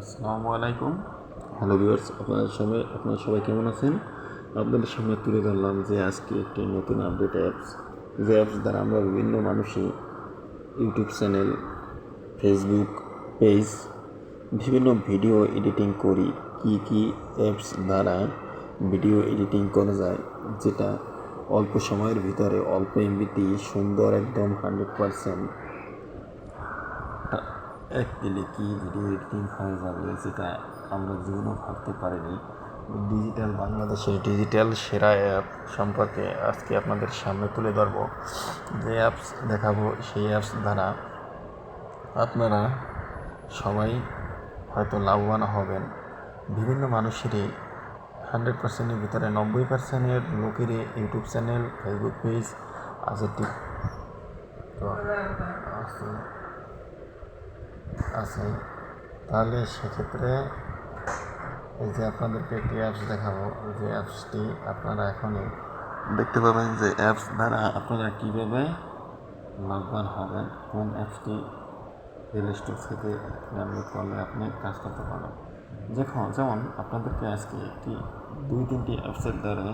আসসালামু আলাইকুম। Hello viewers আপনার সবাই আপনারা সবাই কেমন আছেন? আপনাদের সামনে তুলে ধরলাম যে আজকে একটি নতুন আপডেট অ্যাপস যে অ্যাপস দ্বারা আমরা বিভিন্ন মানুষই ইউটিউব চ্যানেল ফেসবুক পেজ বিভিন্ন ভিডিও এডিটিং করি। কি কি অ্যাপস দ্বারা ভিডিও এডিটিং করা যায়, যেটা অল্প সময়ের ভিতরে অল্প এমবিতে সুন্দর একদম হান্ড্রেড পারসেন্ট এক দিলে কি ভিডিও এডিটিং হয়ে যাবে যেটা আমরা জীবনেও ভাবতে পারিনি। ডিজিটাল বাংলাদেশের ডিজিটাল সেরা অ্যাপ সম্পর্কে আজকে আপনাদের সামনে তুলে ধরবো। যে অ্যাপস দেখাবো, সেই অ্যাপস দ্বারা আপনারা সবাই হয়তো লাভবান হবেন। বিভিন্ন মানুষেরই হান্ড্রেড পার্সেন্টের ভিতরে নব্বই পার্সেন্টের লোকেরই ইউটিউব চ্যানেল, ফেসবুক পেজ আছে, টিক তো আছে। আছে, তাহলে সেক্ষেত্রে এই যে আপনাদেরকে একটি অ্যাপস দেখাবো যে অ্যাপসটি আপনারা এখনই দেখতে পাবেন যে অ্যাপস দ্বারা আপনারা কীভাবে লাভবান হবেন, কোন অ্যাপসটি প্লে স্টোর থেকে ডাউনলোড করলে আপনি কাজ করতে পারেন দেখুন, যেমন আপনাদেরকে আজকে একটি দুই তিনটি অ্যাপসের দ্বারা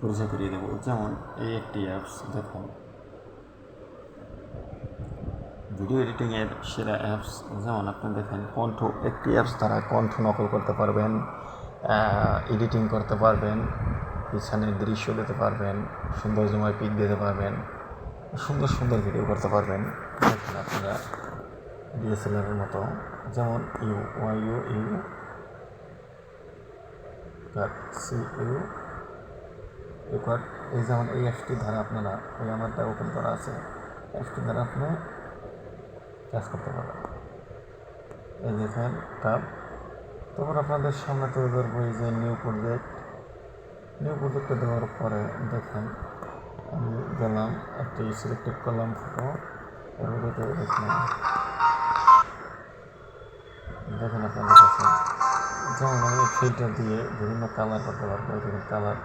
পরিচয় করিয়ে দেবো। যেমন এই একটি অ্যাপস দেখুন ভিডিও এডিটিংয়ের সেরা অ্যাপস যেমন আপনি দেখেন কণ্ঠ, একটি অ্যাপস দ্বারা কণ্ঠ নকল করতে পারবেন এডিটিং করতে পারবেন, পিছনের দৃশ্য দিতে পারবেন, সৌন্দর্যময় পিক দিতে পারবেন, সুন্দর সুন্দর ভিডিও করতে পারবেন। দেখেন আপনারা ডিএসএলআরের মতো, যেমন U Y U U C U এই যেমন এই অ্যাপসটি দ্বারা আপনারা ওই আমারটা ওপেন করা আছে। অ্যাপসটি দ্বারা আপনি কাজ করতে পারেন এই দেখেন ট্যাব তারপর আপনাদের সামনে তুলে ধরবো এই যে নিউ প্রজেক্ট নিউ প্রজেক্টে দেওয়ার পরে দেখেন, আমি গেলাম একটি সিলেক্টেড করলাম ফটো এর দেখলাম দেখেন আপনাদের কাছে, যেমন আমি ফিল্টার দিয়ে বিভিন্ন কালার করতে পারব বিভিন্ন কালার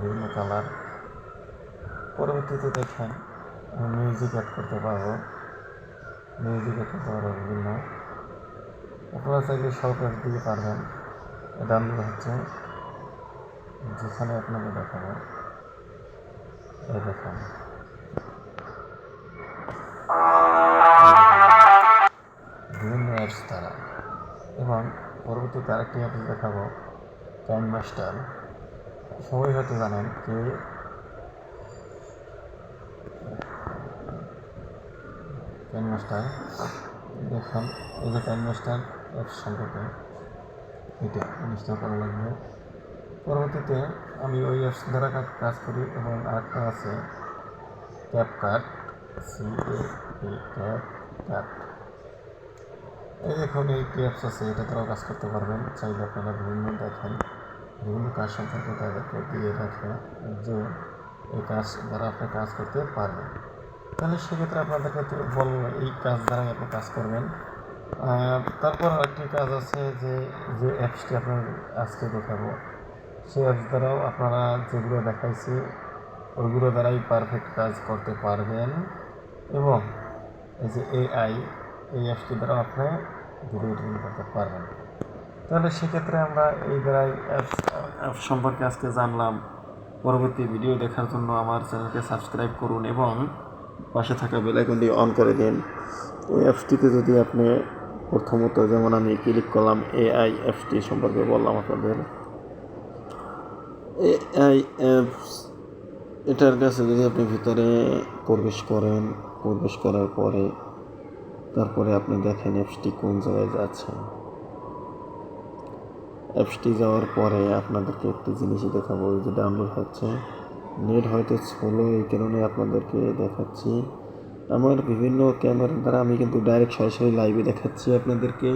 বিভিন্ন কালার পরবর্তীতে দেখেন, আমি মিউজিক অ্যাড করতে পারব। অ্যাড করতে পারব বিভিন্ন আপনারা চাইলে সরকার দিতে পারবেন। ডাউনলোড হচ্ছে যেখানে আপনাকে দেখাবো। এই দেখেন। বিভিন্ন অ্যাপস দ্বারা। এবং পরবর্তীতে আরেকটি অ্যাপস দেখাবো। টাইম মাস্টার সবাই হয়তো জানেন যে টাইম মাস্টার দেখুন এই যে টাইম মাস্টার অ্যাপস সম্পর্কে। এটা ইনস্টল করা লাগবে। পরবর্তীতে আমি ওই অ্যাপস দ্বারা কাজ করি এবং আরেকটা আছে tap card C A tap card এই দেখুন, এই অ্যাপস আছে। এটা দ্বারাও কাজ করতে পারবেন। চাইলে আপনারা বিভিন্ন দেখেন। বিভিন্ন কাজ সম্পর্কে তাদেরকে দিয়ে রাখে যে এই কাজ দ্বারা আপনি কাজ করতে পারবেন। তাহলে সেক্ষেত্রে আপনাদেরকে বলব এই কাজ দ্বারাই আপনি কাজ করবেন। তারপর আরেকটি কাজ আছে যে যে অ্যাপসটি আপনার আজকে দেখাবো। সেই অ্যাপস দ্বারাও আপনারা যেগুলো দেখাইছি, ওইগুলো দ্বারাই পারফেক্ট কাজ করতে পারবেন। এবং এই যে এআই এই অ্যাপসটি দ্বারাও আপনি ভিডিও এডিটিং করতে পারবেন। তাহলে সেক্ষেত্রে আমরা এই দ্বারাই অ্যাপস অ্যাপ সম্পর্কে আজকে জানলাম। পরবর্তী ভিডিও দেখার জন্য আমার চ্যানেলকে সাবস্ক্রাইব করুন এবং পাশে থাকা বেলাইকনটি অন করে দিন। এই অ্যাপসটিতে যদি আপনি প্রথমত যেমন আমি ক্লিক করলাম এআই অ্যাপসটি সম্পর্কে বললাম আপনাদের। এআই অ্যাপস এটার কাছে যদি আপনি ভিতরে প্রবেশ করেন, প্রবেশ করার পরে তারপরে আপনি দেখেন অ্যাপসটি কোন জায়গায় যাচ্ছে। অ্যাপসটি যাওয়ার পরে আপনাদেরকে একটি জিনিসই দেখাবো যে ডাউনলোড হচ্ছে। নেট হয়তো ছোলো, এই কারণে আপনাদেরকে দেখাচ্ছি। আমার বিভিন্ন ক্যামেরার দ্বারা আমি কিন্তু ডাইরেক্ট সরাসরি লাইভে দেখাচ্ছি আপনাদেরকে।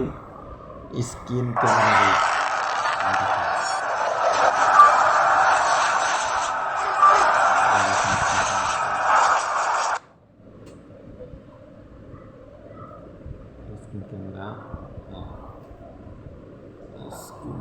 Screen camera screen camera. Screen